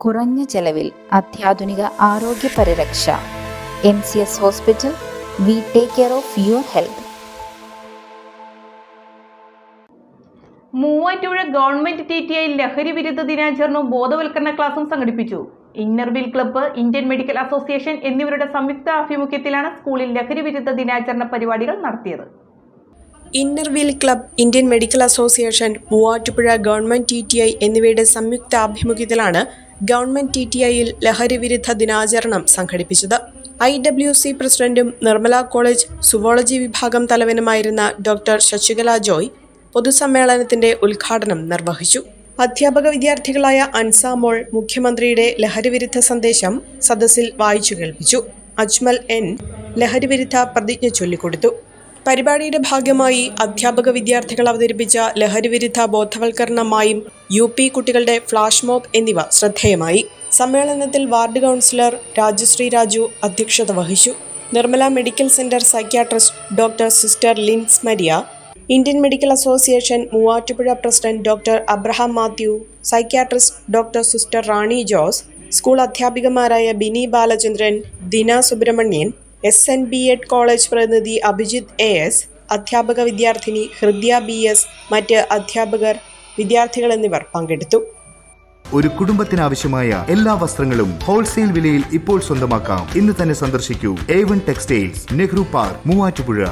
കുറഞ്ഞ ചെലവിൽ അത്യാധുനിക ആരോഗ്യ പരിരക്ഷ. M C S hospital we take care of your health. Muvattupuzha government T T I ലഹരി വിരുദ്ധ ദിനാചരണവും ബോധവൽക്കരണ ക്ലാസും സംഘടിപ്പിച്ചു. Inner wheel club Indian medical association എന്നിവരുടെ സംയുക്ത ആഭിമുഖ്യത്തിലാണ് സ്കൂളിൽ ലഹരി വിരുദ്ധ ദിനാചരണ പരിപാടികൾ നടത്തിയത്. Inner wheel club Indian medical association Muvattupuzha government T T I എന്നിവയുടെ സംയുക്ത ആഭിമുഖ്യത്തിലാണ് ഗവൺമെന്റ് ടി ടി ഐയിൽ ലഹരി വിരുദ്ധ ദിനാചരണം സംഘടിപ്പിച്ചത്. ഐ ഡബ്ല്യു സി പ്രസിഡന്റും നിർമ്മല കോളേജ് സുവോളജി വിഭാഗം തലവനുമായിരുന്ന ഡോക്ടർ ശശികല ജോയ് പൊതുസമ്മേളനത്തിന്റെ ഉദ്ഘാടനം നിർവഹിച്ചു. അധ്യാപക വിദ്യാർത്ഥികളായ അൻസാമോൾ മുഖ്യമന്ത്രിയുടെ ലഹരിവിരുദ്ധ സന്ദേശം സദസ്സിൽ വായിച്ചു കേൾപ്പിച്ചു. അജ്മൽ എൻ ലഹരിവിരുദ്ധ പ്രതിജ്ഞ ചൊല്ലിക്കൊടുത്തു. പരിപാടിയുടെ ഭാഗമായി അധ്യാപക വിദ്യാർത്ഥികൾ അവതരിപ്പിച്ച ലഹരിവിരുദ്ധ ബോധവൽക്കരണമായും യു പി കുട്ടികളുടെ ഫ്ലാഷ് മോബ് എന്നിവ ശ്രദ്ധേയമായി. സമ്മേളനത്തിൽ വാർഡ് കൗൺസിലർ രാജശ്രീ രാജു അധ്യക്ഷത വഹിച്ചു. Nirmala medical centre psychiatrist doctor sister Lins Maria. Indian medical association Muvattupuzha president doctor Abraham Mathew. Psychiatrist doctor sister Rani Jose. School അധ്യാപികമാരായ Bini Balachandran Dina Subramanian S N B Ed college പ്രതിനിധി Abhijith A S അധ്യാപക വിദ്യാർത്ഥിനി Hridya B S മറ്റ് അധ്യാപകർ വിദ്യാർത്ഥികൾ എന്നിവർ പങ്കെടുത്തു. ഒരു കുടുംബത്തിനാവശ്യമായ എല്ലാ വസ്ത്രങ്ങളും ഹോൾസെയിൽ വിലയിൽ ഇപ്പോൾ സ്വന്തമാക്കാം. ഇന്ന് തന്നെ സന്ദർശിക്കൂ. A one textiles Nehru park Muvattupuzha.